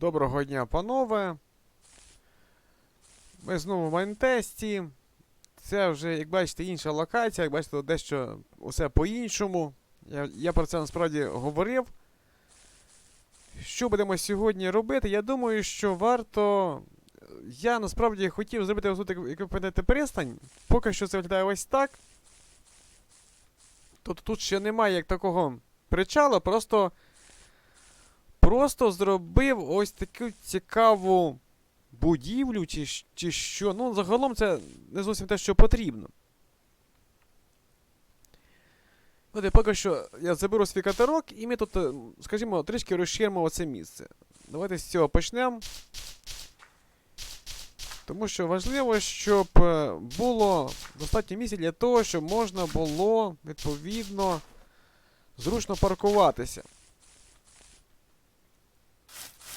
Доброго дня, панове. Ми знову в майнтесті. Це вже, як бачите, інша локація, як бачите, дещо усе по-іншому. Я, я про це насправді говорив. Що будемо сьогодні робити? Я думаю, що варто. Я насправді хотів зробити тут, як ви пам'ятаєте, пристань. Поки що це виглядає ось так. Тобто тут ще немає як такого причалу, просто. Просто зробив ось таку цікаву будівлю, чи, чи що. Ну, загалом це не зовсім те, що потрібно. От і поки що я заберу свій катерок, і ми тут, е, скажімо, трішки розширимо оце місце. Давайте з цього почнемо. Тому що важливо, щоб е, було достатньо місця для того, щоб можна було відповідно зручно паркуватися.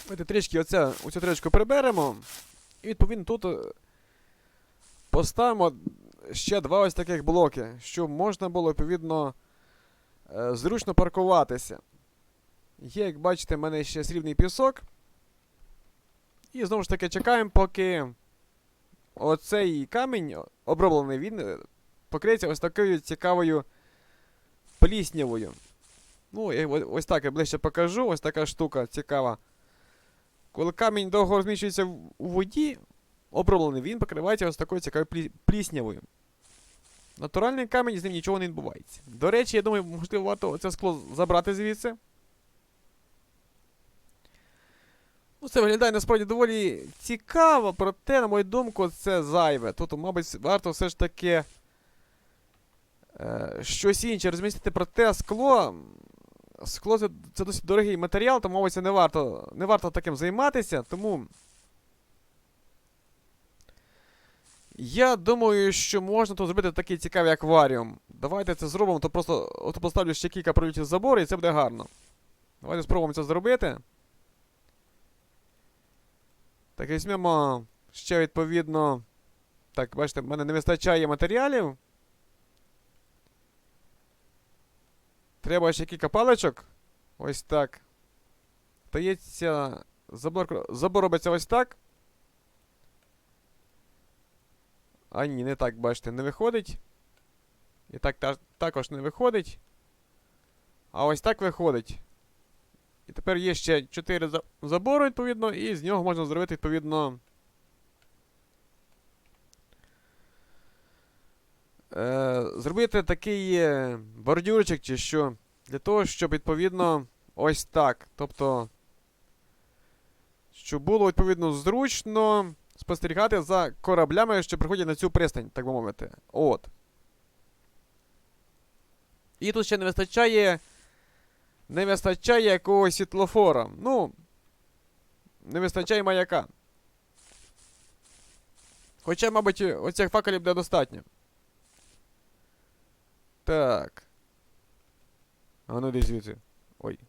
Давайте трішки оця, оцю трішку приберемо. І відповідно тут е, поставимо ще два ось таких блоки, щоб можна було відповідно е, зручно паркуватися. Є, як бачите, в мене ще срібний пісок. І знову ж таки чекаємо, поки оцей камінь оброблений, він е, покриється ось такою цікавою пліснявою. Ну, ось так я ближче покажу, ось така штука цікава. Коли камінь довго розміщується у воді, оброблений, він покривається ось такою цікавою пліснявою. Натуральний камінь з ним нічого не відбувається. До речі, я думаю, можливо, варто це скло забрати звідси. Ну, це виглядає насправді доволі цікаво, проте, на мою думку, це зайве. Тут, мабуть, варто все ж таки е, щось інше розмістити, проте скло. Скло це, це досить дорогий матеріал, тому, це не варто, не варто таким займатися, тому. Я думаю, що можна тут зробити такий цікавий акваріум. Давайте це зробимо, то просто от поставлю ще кілька пролітів забору і це буде гарно. Давайте спробуємо це зробити. Так, візьмемо ще відповідно. Так, бачите, в мене не вистачає матеріалів. Треба ще кілька паличок. Ось так. Стається. Забор, забор робиться ось так. А ні, не так, бачите, не виходить. І так та- також не виходить. А ось так виходить. І тепер є ще 4 за- забору, відповідно, і з нього можна зробити, відповідно. Е, зробити такий е, бордюрчик чи що. Для того, щоб відповідно ось так. Тобто. Щоб було відповідно зручно спостерігати за кораблями, що приходять на цю пристань, так би мовити. От. І тут ще не вистачає. Не вистачає якогось світлофора. Ну. Не вистачає маяка. Хоча, мабуть, оцих факелів буде достатньо. Так. А ну десь звідси. Ой.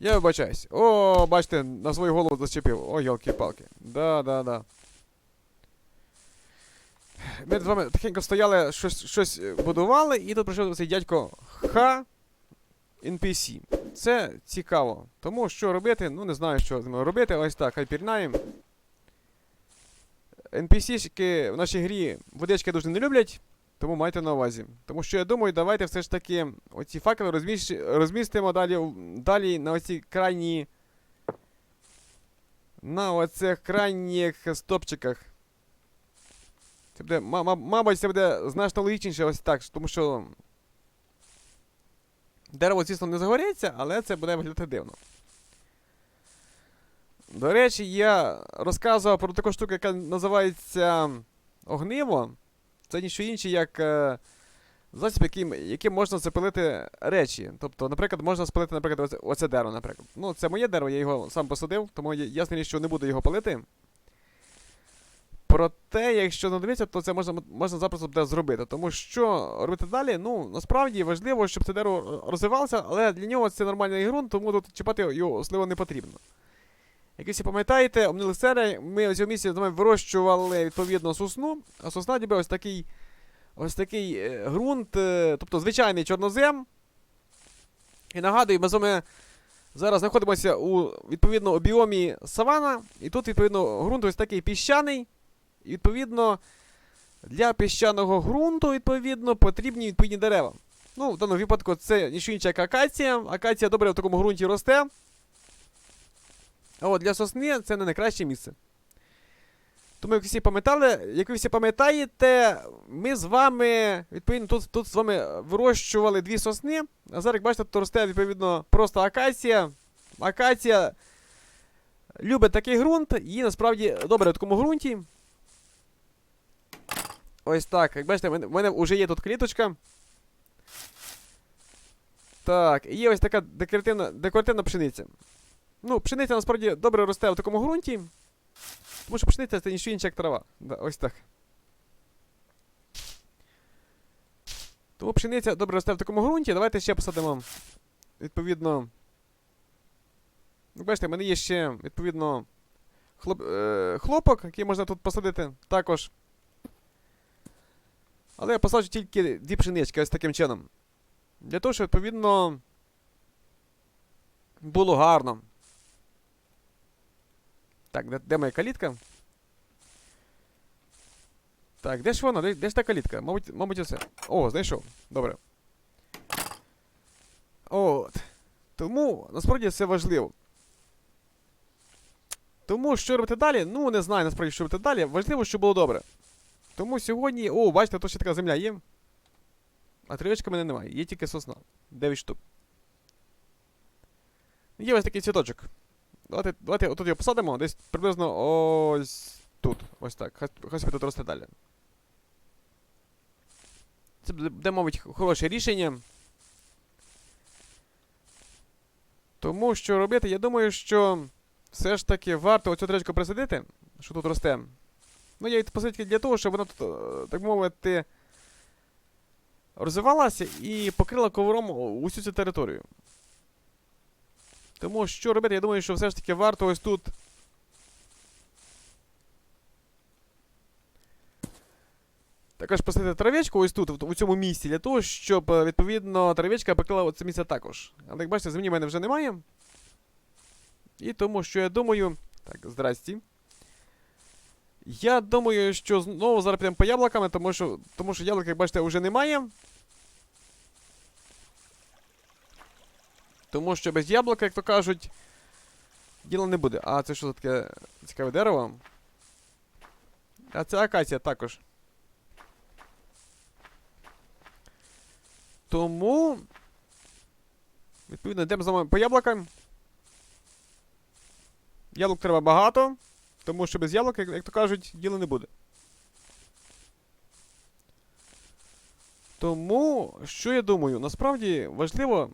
Я вибачаюсь. О, бачите, на свою голову зачепив. О, йолки-палки. Да, да, да. Ми з вами тихенько стояли, щось, щось будували, і тут прийшов цей дядько Х NPC. Це цікаво. Тому що робити, ну не знаю, що з ними робити. Ось так, хай пірнаємо. NPC-шки в нашій грі водички дуже не люблять, тому майте на увазі. Тому що я думаю, давайте все ж таки оці факели розміщ... розмістимо далі, далі на оці крайні. На оцих крайніх стопчиках. Це буде, ма- ма- мабуть, це буде значно логічніше ось так, тому що. Дерево, звісно, не загоряється, але це буде виглядати дивно. До речі, я розказував про таку штуку, яка називається огниво. Це ніщо інше, як е, засіб, яким, яким можна запилити речі. Тобто, наприклад, можна спалити, наприклад, оце, оце дерево, наприклад. Ну, це моє дерево, я його сам посадив, тому я- ясна річ, що не буду його палити. Проте, якщо надивитися, то це можна, можна запросто буде зробити. Тому що робити далі, ну, насправді важливо, щоб це дерево розвивалося, але для нього це нормальний ґрунт, тому тут чіпати його особливо не потрібно. Як ви всі пам'ятаєте, ми у цьому місці вирощували відповідно сосну, а сосна ніби ось такий ось такий е, ґрунт, е, тобто звичайний чорнозем. І нагадую, ми з вами Зараз знаходимося у відповідно у біомі савана, і тут, відповідно, ґрунт ось такий піщаний. І відповідно, для піщаного ґрунту, відповідно, потрібні відповідні дерева. Ну, в даному випадку це ніщо інше, як акація. Акація добре в такому ґрунті росте. А от для сосни це не найкраще місце. Тому, як всі пам'ятали, як ви всі пам'ятаєте, ми з вами, відповідно, тут, тут з вами вирощували дві сосни. А зараз, як бачите, тут росте, відповідно, просто акація. Акація любить такий ґрунт, її насправді добре в такому ґрунті. Ось так. Як бачите, в мене вже є тут кліточка. Так, і є ось така декоративна, декоративна пшениця. Ну, пшениця насправді добре росте в такому ґрунті. Тому що пшениця це ніщо інше, як трава. Да, ось так. Тому пшениця добре росте в такому ґрунті. Давайте ще посадимо. Відповідно. Ну, бачите, в мене є ще, відповідно, хлоп, е, хлопок, який можна тут посадити також. Але я посаджу тільки дві пшенички ось таким чином. Для того, щоб, відповідно, було гарно. Так, де, моя калітка? Так, де ж вона? Де, де ж та калітка? Мабуть, мабуть, оце. О, знайшов. Добре. От. Тому, насправді, це важливо. Тому що робити далі? Ну, не знаю насправді, що робити далі. Важливо, щоб було добре. Тому сьогодні. О, бачите, тут ще така земля є. А тривички мене немає, є тільки сосна. 9 штук. Є ось такий цвіточок. Давайте, давайте отут його посадимо, десь приблизно ось тут. Ось так. Хай, хай собі тут росте далі. Це буде, мабуть, хороше рішення. Тому що робити, я думаю, що все ж таки варто оцю тречку присадити, що тут росте. Ну, я її посадив для того, щоб вона тут, е, так мовити, розвивалася і покрила ковром усю цю територію. Тому що робити, я думаю, що все ж таки варто ось тут. Також посадити травичку ось тут, у цьому місці, для того, щоб, е, відповідно, травичка покрила це місце також. Але як бачите, землі в мене вже немає. І тому що я думаю. Так, здрасті. Я думаю, що знову зараз підемо по яблуками, тому що, тому що яблук, як бачите, вже немає. Тому що без яблука, як то кажуть, діла не буде. А це що за таке цікаве дерево? А це акація також. Тому. Відповідно, йдемо з вами по яблукам. Яблук треба багато, тому що без яблук, як, як то кажуть, діла не буде. Тому, що я думаю, насправді важливо,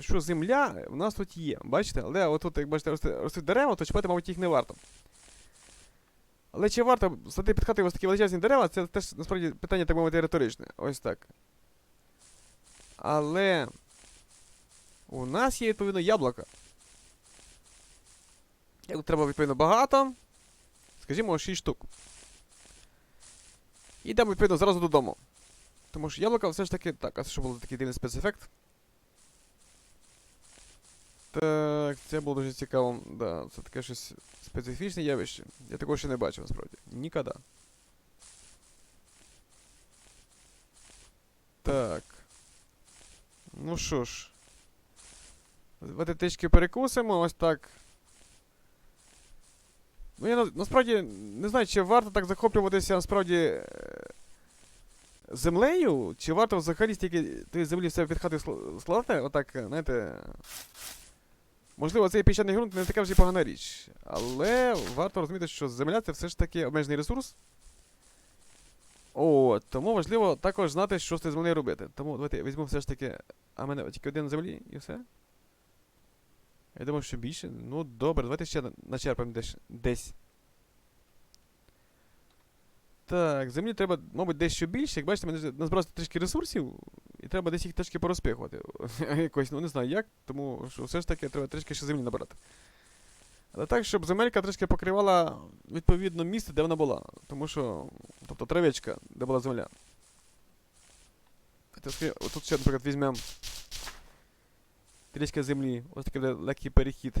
що земля в нас тут є. Бачите? Але отут, як бачите, ростуть дерева, то чіпати, мабуть, їх не варто. Але чи варто садити під хатою ось такі величезні дерева, це теж насправді питання, так мовити, риторичне. Ось так. Але у нас є, відповідно, яблука. Яблук треба, відповідно, багато. Скажімо, 6 штук. І йдемо, відповідно, зразу додому. Тому що яблука все ж таки. Так, а це що було такий дивний спецефект? Так, це було дуже цікаво. Да, це таке щось специфічне явище. Я такого ще не бачив, насправді. Ніколи. Так. Ну що ж. Трішки перекусимо, ось так. Ну, я на- насправді не знаю, чи варто так захоплюватися насправді е, землею, чи варто взагалі стільки тієї землі все під скла- складати, отак, е, знаєте. Можливо, цей піщаний ґрунт не така вже погана річ. Але варто розуміти, що земля це все ж таки обмежений ресурс. О, тому важливо також знати, що з землею робити. Тому давайте візьмемо все ж таки. А мене тільки один землі і все. Я думаю, що більше. Ну, добре, давайте ще начерпаємо десь. Так, землі треба, мабуть, дещо більше. Як бачите, мене назбирався трішки ресурсів, і треба десь їх трішки порозпихувати. Якось, ну не знаю як, тому що все ж таки треба трішки ще землі набирати. Але так, щоб земелька трішки покривала відповідно місце, де вона була. Тому що, тобто травичка, де була земля. Тут ще, наприклад, візьмемо. трішки землі. Ось такий легкий перехід.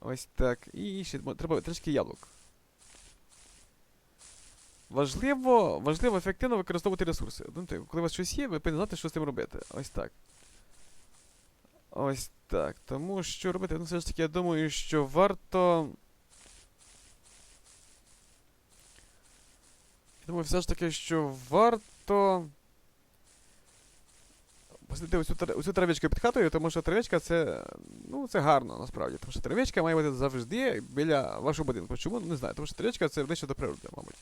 Ось так. І ще треба трішки яблук. Важливо, важливо ефективно використовувати ресурси. Ну, коли у вас щось є, ви повинні знати, що з цим робити. Ось так. Ось так. Тому що робити? Ну, все ж таки, я думаю, що варто. Я думаю, все ж таки, що варто. Посадити оцю, оцю травичку під хатою, тому що травичка це. Ну, це гарно насправді. Тому що травичка має бути завжди біля вашого будинку. Чому? Не знаю. Тому що травичка це ближче до природи, мабуть.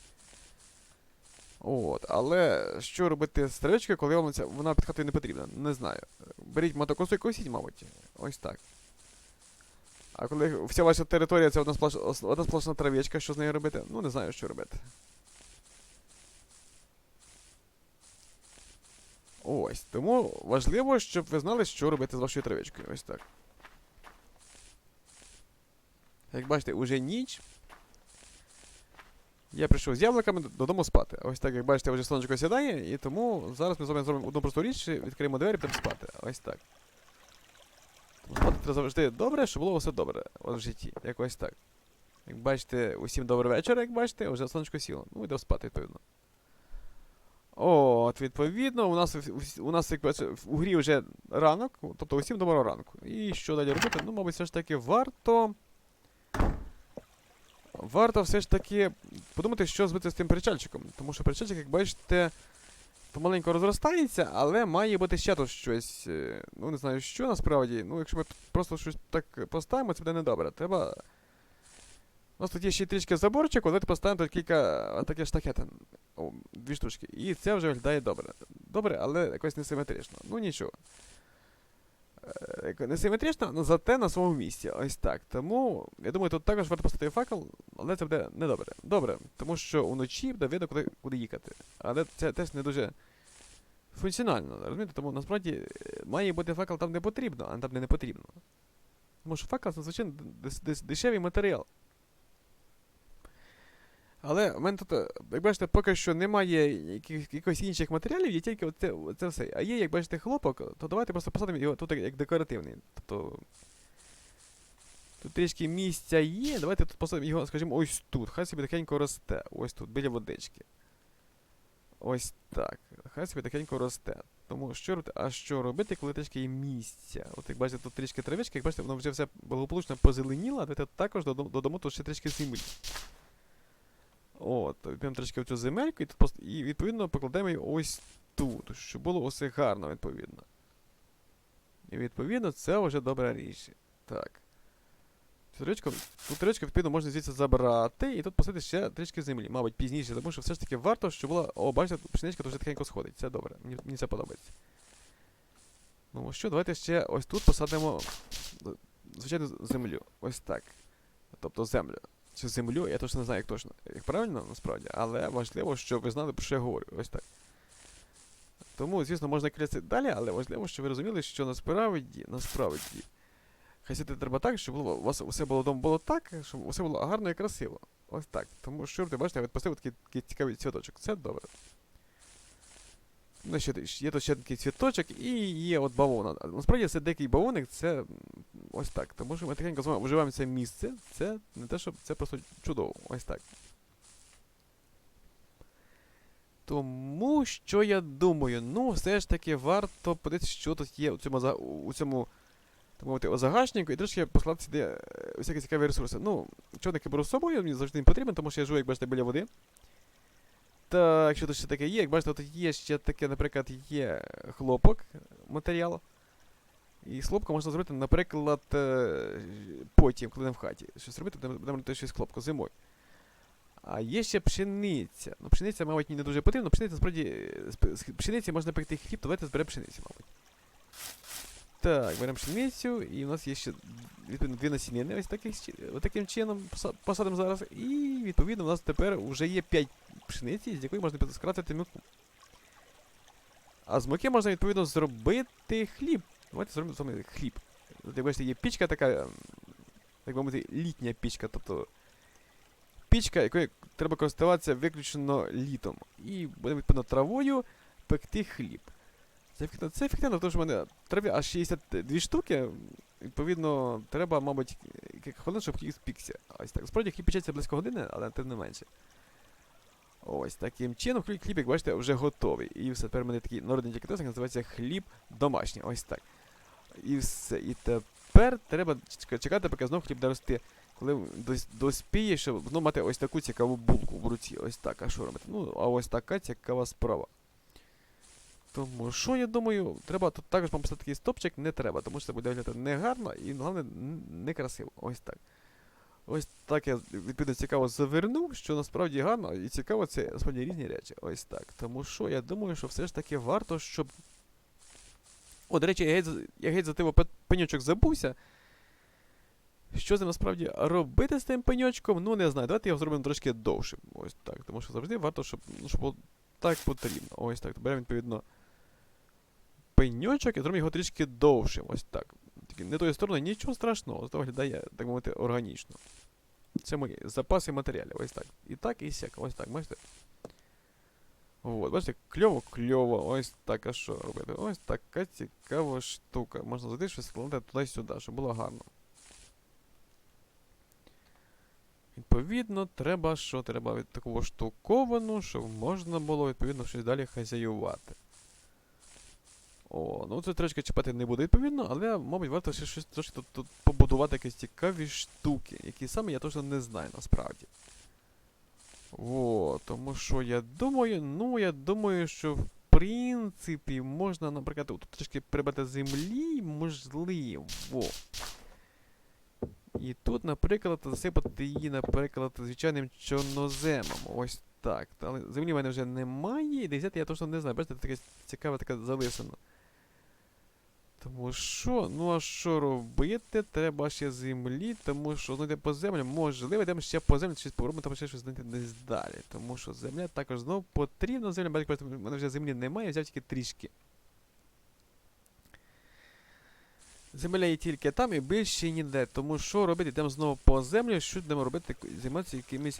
От, але що робити з травичкою, коли вам вона під хатою не потрібна? Не знаю. Беріть мотокосу і косіть, мабуть. Ось так. А коли вся ваша територія це одна сплош... одна сплошна травичка, що з нею робити? Ну, не знаю, що робити. Ось. Тому важливо, щоб ви знали, що робити з вашою травичкою. Ось так. Як бачите, уже ніч. Я прийшов з яблуками додому спати. Ось так, як бачите, вже сонечко сідає, і тому зараз ми з вами зробимо одну просту річ, відкриємо двері будемо спати. Ось так. Тому спати треба завжди добре, щоб було все добре от в житті. Якось так. Як бачите, усім добрий вечір, як бачите, вже сонечко сіло. Ну, йдемо спати, відповідно. От, відповідно, у нас, у нас як у грі вже ранок, тобто усім доброго ранку. І що далі робити? Ну, мабуть, все ж таки варто. Варто все ж таки подумати, що зробити з тим причальчиком. Тому що причальчик, як бачите, помаленьку розростається, але має бути ще тут щось. е, Ну, не знаю, що насправді. Ну, якщо ми просто щось так поставимо, це буде недобре. Треба. У нас тут є ще трішки заборчик, давайте поставимо тут кілька таких штахетин. О, дві штучки. І це вже виглядає добре. Добре, але якось несиметрично. Ну нічого. Е, як- Несиметрично, але зате на своєму місці. Ось так. Тому, я думаю, тут також варто поставити факел, але це буде недобре. Добре, тому що вночі буде видно, куди, куди їхати. Але це теж не дуже функціонально, розумієте? Тому насправді е, має бути факел там, де потрібно, а не там, де не потрібно. Тому що факел це звичайно дешевий матеріал. Але в мене тут, е, як бачите, поки що немає якихось інших матеріалів, є тільки оце, оце все. А є, як бачите, хлопок, то давайте просто посадимо його тут як- декоративний. Тобто. Тут трішки місця є. Давайте тут посадимо його, скажімо, ось тут. Хай собі тихенько росте. Ось тут, біля водички. Ось так. Хай собі тихенько росте. Тому що робити? А що робити, коли трішки є місця? От як бачите, тут трішки травички, як бачите, воно вже все благополучно позеленіло, а давайте також додамо тут ще трішки землі. От, візьмемо трішки цю земельку і, тут і відповідно покладемо її ось тут, щоб було усе гарно, відповідно. І відповідно це вже добра річ. Так. Цю річку, відповідно, можна звідси забрати і тут посадити ще трішки землі, мабуть, пізніше, тому що все ж таки варто, щоб була. О, бачите, пшеничка тут вже тихенько сходить. Це добре. Мені, мені це подобається. Ну що, давайте ще ось тут посадимо звичайно землю. Ось так. Тобто землю. Чи землю, я точно не знаю, як точно. Як правильно, насправді, але важливо, щоб ви знали, про що я говорю. Ось так. Тому, звісно, можна клясти далі, але важливо, щоб ви розуміли, що насправді, насправді, хасити треба так, щоб було, у вас все було вдома було так, щоб все було гарно і красиво. Ось так. Тому що ти бачите, я відпустив такий, такий цікавий цвіточок. Це добре. Ну, ще, є тут ще такий цвіточок і є от бавовна. Насправді це дикий бавовник, це ось так. Тому що ми тихенько з вами вживаємо це місце. Це не те, щоб це просто чудово. Ось так. Тому що я думаю, ну, все ж таки варто подивитися, що тут є у цьому, у цьому так мовити, загашнику і трошки послати сюди е, всякі цікаві ресурси. Ну, човники беру з собою, мені завжди не потрібен, тому що я живу, як бачите, біля води. Так, якщо тут ще таке є, як бачите, тут є ще таке, наприклад, є хлопок матеріал. І з хлопка можна зробити, наприклад, е, потім, коли не в хаті. Щось робити, будемо робити щось з хлопку зимою. А є ще пшениця. Ну, пшениця, мабуть, мені не дуже потрібна. Пшениця, насправді, е, з з пшениці можна пекти хліб, то давайте зберемо пшеницю, мабуть. Так, беремо пшеницю, і у нас є ще відповідно дві насінини, ось таких, таким чином посадимо зараз. І відповідно у нас тепер вже є 5 пшениці, з якої можна скратити муку. А з муки можна відповідно зробити хліб. Давайте зробимо вами хліб. От, як бачите, є пічка така, як би мовити, літня пічка, тобто пічка, якою треба користуватися виключно літом. І будемо відповідно травою пекти хліб. Це ефективно, це ефективно, тому що в мене треба аж 62 штуки. Відповідно, треба, мабуть, кілька хвилин, щоб їх спікся. Ось так. Справді хліб печеться близько години, але тим не менше. Ось таким чином хліб, як бачите, вже готовий. І все, тепер в мене такий народний декатесик називається хліб домашній. Ось так. І все. І тепер треба чекати, поки знов хліб дорости. Коли доспіє, щоб знову мати ось таку цікаву булку в руці. Ось так. А що робити? Ну, а ось така цікава справа. Тому що, я думаю, треба тут також вам поставити такий стопчик, не треба, тому що це буде виглядати негарно і головне н- некрасиво. Ось так. Ось так я відповідно цікаво завернув, що насправді гарно і цікаво це насправді різні речі. Ось так. Тому що я думаю, що все ж таки варто, щоб. О, до речі, я геть, я геть за тим пеньочок забувся. Що це насправді робити з тим пеньочком? Ну, не знаю. Давайте його зробимо трошки довшим. Ось так. Тому що завжди варто, щоб, ну, щоб було так потрібно. Ось так. Беремо відповідно пеньочок і зробимо його трішки довшим. Ось так. Не тої сторони, нічого страшного, зато виглядає, так мовити, органічно. Це мої запаси матеріалів. Ось так. І так, і сяк. Ось так, бачите? От, бачите, кльово, кльово. Ось так, що робити? Ось така цікава штука. Можна зайти щось складати туди-сюди, щоб було гарно. Відповідно, треба що? Треба від такого штуковану, щоб можна було відповідно щось далі хазяювати. О, ну це трошки чіпати не буде відповідно, але, мабуть, варто ще щось трошки тут, тут побудувати якісь цікаві штуки, які саме я точно не знаю насправді. О, тому що я думаю, ну я думаю, що в принципі можна, наприклад, тут трошки прибрати землі, можливо. І тут, наприклад, засипати її, наприклад, звичайним чорноземом. Ось так. Але землі в мене вже немає, і де взяти я точно не знаю. Бачите, таке цікаве така залисина. Тому що, ну а що робити? Треба ще землі, тому що знайти по землю, можливо, йдемо ще по землі, щось поробимо, там ще щось знайти десь далі. Тому що земля також знову потрібна земля, бачите, в мене вже землі немає, я взяв тільки трішки. Земля є тільки там і більше ніде. Тому що робити? Йдемо знову по землю, що йдемо робити, займатися якимось,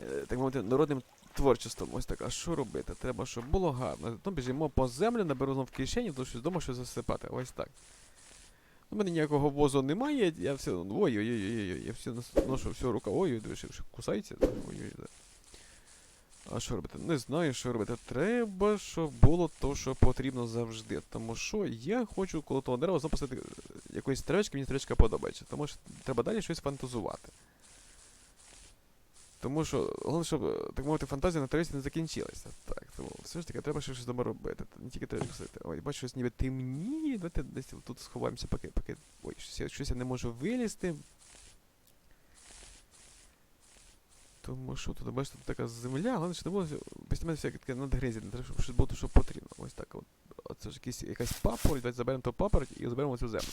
е, так мовити, народним творчеством. Ось так. А що робити? Треба, щоб було гарно. Ну, біжимо по землю, наберу знову в кишені, тому що вдома щось засипати. Ось так. У мене ніякого возу немає, я все. Ой-ой-ой, я все ношу, все, рука. Ой-ой, дивись, що кусається. Ой-ой, да. А що робити? Не знаю, що робити. Треба, щоб було то, що потрібно завжди. Тому що я хочу коло того дерева запустити е, якоїсь травички, мені травичка подобається. Тому що треба далі щось фантазувати. Тому що, головне, щоб, так мовити, фантазія на травичці не закінчилася. Так, тому все ж таки треба ще щось дома. Не тільки травичку садити. Ой, бачу, щось ніби темніє. Давайте десь тут сховаємося, поки, поки. Ой, щось, я- щось я не можу вилізти. Тому що тут, бачите, тут така земля, головне, що не було постійно всяке таке надгризі, не треба, щоб щось було, що потрібно. Ось так от. Оце ж якийсь, якась папороть, давайте заберемо ту папороть і заберемо цю землю.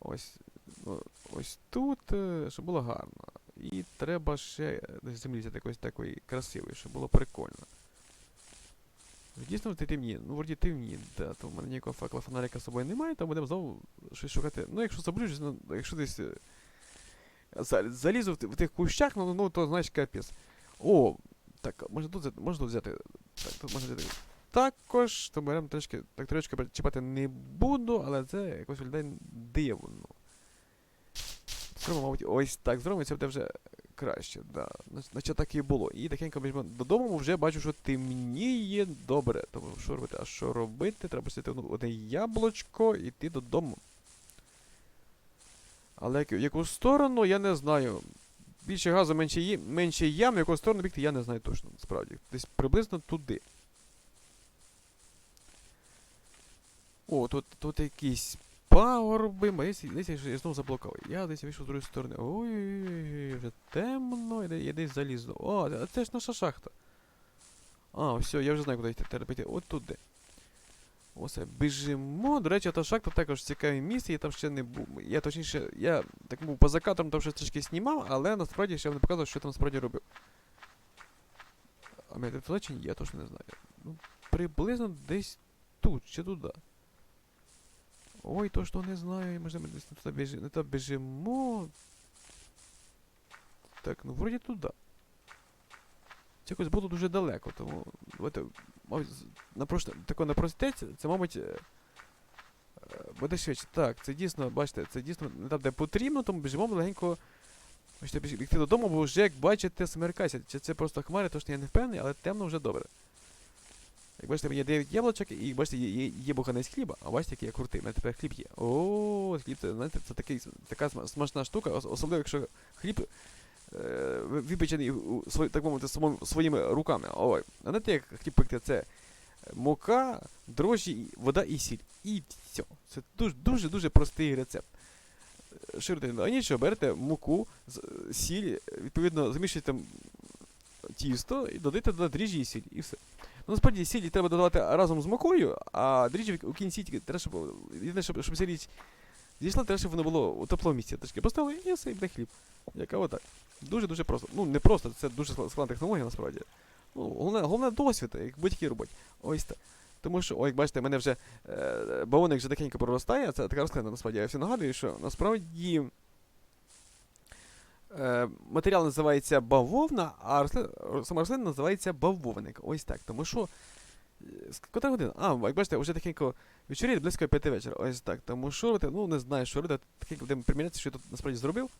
Ось, ну, ось тут, е, щоб було гарно. І треба ще е, землі взяти якоїсь такої красивої, щоб було прикольно. Дійсно, ти темніє. Ну, вроді темніє, да, то в мене ніякого факла фонарика з собою немає, то будемо знову щось шукати. Ну, якщо заблюжусь, ну, якщо десь е, залізу в, тих кущах, ну, ну то знаєш капець. О, так, можна тут, взяти- можна тут взяти. Так, тут можна взяти. Також, то беремо трішки, так трішки чіпати не буду, але це якось виглядає дивно. Зробимо, мабуть, ось так зробимо, це буде вже краще, да. Нач- Наче так і було. І тихенько біжимо додому, вже бачу, що темніє добре. Тому що робити? А що робити? Треба сидіти ну, одне яблучко і йти додому. Але в яку сторону, я не знаю. Більше газу, менше, є, менше ям, в яку сторону бігти, я не знаю точно, насправді. Десь приблизно туди. О, тут, тут якісь пагорби, десь, десь я, я знову заблокав. Я десь вийшов з другої сторони. Ой, вже темно, я, я десь залізу. О, а це ж наша шахта. А, все, я вже знаю, куди йти. Треба йти от туди. Оце, біжимо. До речі, та шахта також цікаве місце, я там ще не був. Я точніше, я так був поза кадром там щось трішки знімав, але насправді ще не показував, що я там насправді робив. А мене туди чи ні, я точно не знаю. Ну, приблизно десь тут, чи туди. Ой, то що не знаю, може ми десь не туди біжимо. Не туди біжимо. Так, ну вроді туди. Це якось було дуже далеко, тому давайте мабуть, з- на прошло, тако на це, мабуть, е, е, буде швидше. Так, це дійсно, бачите, це дійсно не там, де потрібно, тому біжимо легенько. Бачите, бігти додому, бо вже, як бачите, смеркайся. Чи це просто хмари, то що я не впевнений, але темно вже добре. Як бачите, є 9 яблучок, і бачите, є, є, буханець хліба, а бачите, який я крутий, мене тепер хліб є. О, хліб, це, знаєте, це такий, така смачна штука, особливо, якщо хліб е, випечений так мовити, своїми руками. Ой, а знаєте, як хліб пекти, це мука, дрожжі, вода і сіль. І все. Це дуже, дуже, дуже простий рецепт. Ширите, а нічого, берете муку, е, сіль, відповідно, замішуєте тісто і додаєте туди дріжджі і сіль, і все. Ну, насправді сіль треба додавати разом з мукою, а дріжджі у кінці треба, щоб, єдине, щоб, щоб ця зійшла, треба, щоб воно було у теплому місці. Трішки поставили і все, і буде хліб. Яка отак. Дуже-дуже просто. Ну, не просто, це дуже складна технологія насправді. Ну, головне, головне досвід, як в будь-якій роботі. Ось так. Тому що, ой, як бачите, мене вже е, бавоник вже тихенько проростає, це така рослина, насправді. Я все нагадую, що насправді матеріал називається бавовна, а рослина, сама рослина називається бавовник. Ось так. Тому що. е, Котра година? А, як бачите, вже тихенько вечоріє близько п'яти вечора. Ось так. Тому що робити? Ну, не знаю, що робити. Тихенько будемо примірятися, що я тут насправді зробив.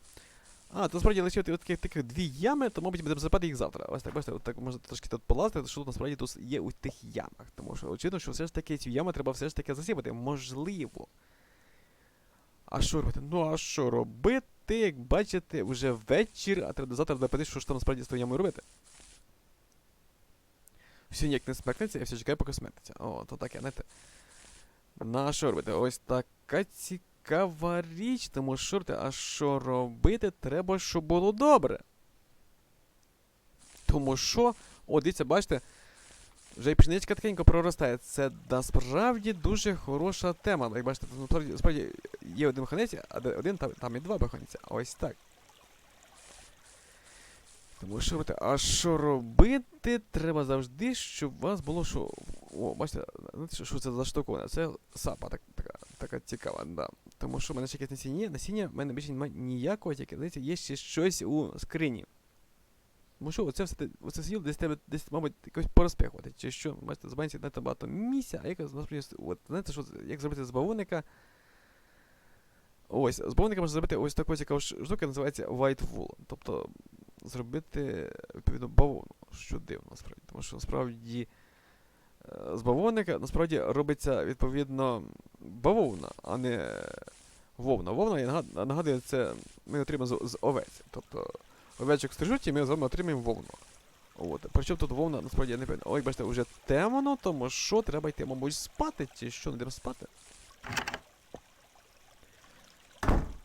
А, то насправді лишив таких, таких дві ями, то, мабуть, будемо запати їх завтра. Ось так, бачите, от так можна трошки тут полазити, що тут насправді тут є у тих ямах. Тому що очевидно, що все ж таки ці ями треба все ж таки засипати. Можливо. А що робити? Ну а що робити, як бачите, вже вечір, а треба завтра допити, що ж там насправді з ямою робити. Все ніяк не смеркнеться, я все чекаю, поки смеркнеться. О, то таке, знаєте. На що робити? Ось така цікава річ, тому що робити, а що робити, треба, щоб було добре. Тому що, о, дивіться, бачите, вже і пшеничка тихенько проростає. Це насправді дуже хороша тема. Як бачите, насправді, насправді є один баханець, а один там, там і два баханця. Ось так. Тому що робити, а що робити, треба завжди, щоб у вас було що. О, бачите, знаєте, що, це за штуковина? Це сапа так, така, така цікава, да. Тому що в мене ще якесь насіння, насіння, в мене більше немає ніякого, тільки, є ще щось у скрині. Тому що оце все оце сиділо десь тебе десь, мабуть, якось порозпихувати. Чи що, бачите, з банці знаєте, багато місця, а якось насправді, от, знаєте, що, як зробити з бавовника. Ось, з бавовника можна зробити ось таку цікаву ш- штуку, називається white wool. Тобто зробити відповідно бавовну, що дивно насправді. Тому що насправді е, з бавовника насправді робиться відповідно бавовна, а не вовна. Вовна, я нагадую, це ми отримаємо з, з овець. Тобто овечок стрижуть, і ми з вами отримаємо вовну. От. Причому тут вовна насправді я не певний. Ой, бачите, вже темно, тому що треба йти, мабуть, спати, чи що, не йдемо спати.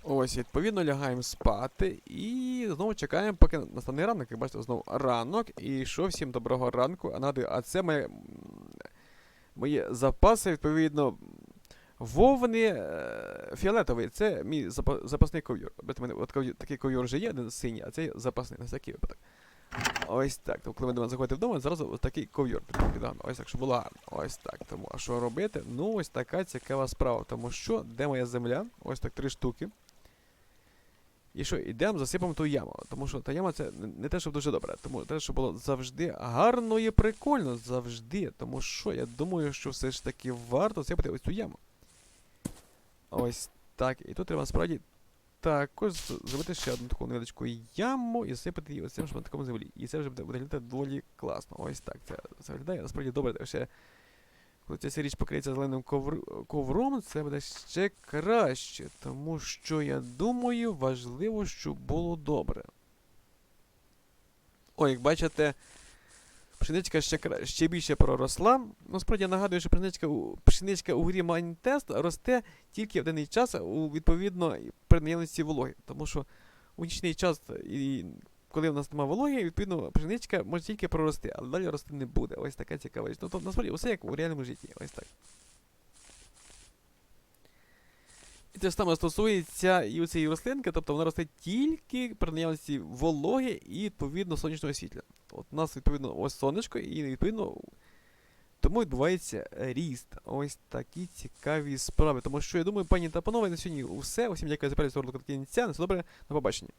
Ось, відповідно, лягаємо спати і знову чекаємо, поки настане ранок. Як бачите, знову ранок. І що всім доброго ранку. А нагадую, а це моє, мої запаси, відповідно, вовни е, фіолетовий. Це мій запа- запасний ков'юр- такий ков'юр вже є, один синій, а цей запасний, на всякий випадок. Ось так. Тому коли ви до мене заходите вдома, зразу такий ков'юр під під. Ось так, щоб було. Ось так. Тому, а що робити? Ну, ось така цікава справа. Тому що, де моя земля? Ось так три штуки. І що, ідемо, засипаємо ту яму. Тому що та яма це не- те, щоб дуже добре. Тому те, щоб було завжди гарно і прикольно. Завжди. Тому що я думаю, що все ж таки варто засипати ось цю яму. Ось так. І тут треба насправді також зробити ще одну таку невеличку яму і засипати її ось цим шматком землі. І це вже буде виглядати доволі класно. Ось так. Це, це виглядає насправді добре. Ще коли ця річ покриється зеленим ковр- ковром, це буде ще краще. Тому що я думаю, важливо, щоб було добре. О, як бачите, пшеничка ще, ще більше проросла. Насправді я нагадую, що пшеничка у, пшеничка у грі Майнтест росте тільки в даний час у відповідно при наявності вологи. Тому що у нічний час і коли в нас немає вологи, відповідно, пшеничка може тільки прорости, але далі рости не буде. Ось така цікава річ. Тобто, насправді усе як у реальному житті. Ось так. І те ж саме стосується і цієї рослинки, тобто вона росте тільки при наявності вологи і відповідно сонячного світла. От у нас відповідно ось сонечко, і відповідно тому відбувається ріст. Ось такі цікаві справи. Тому що я думаю, пані та панове, на сьогодні все. Усім дякую за перегляд до кінця. На все добре, до побачення.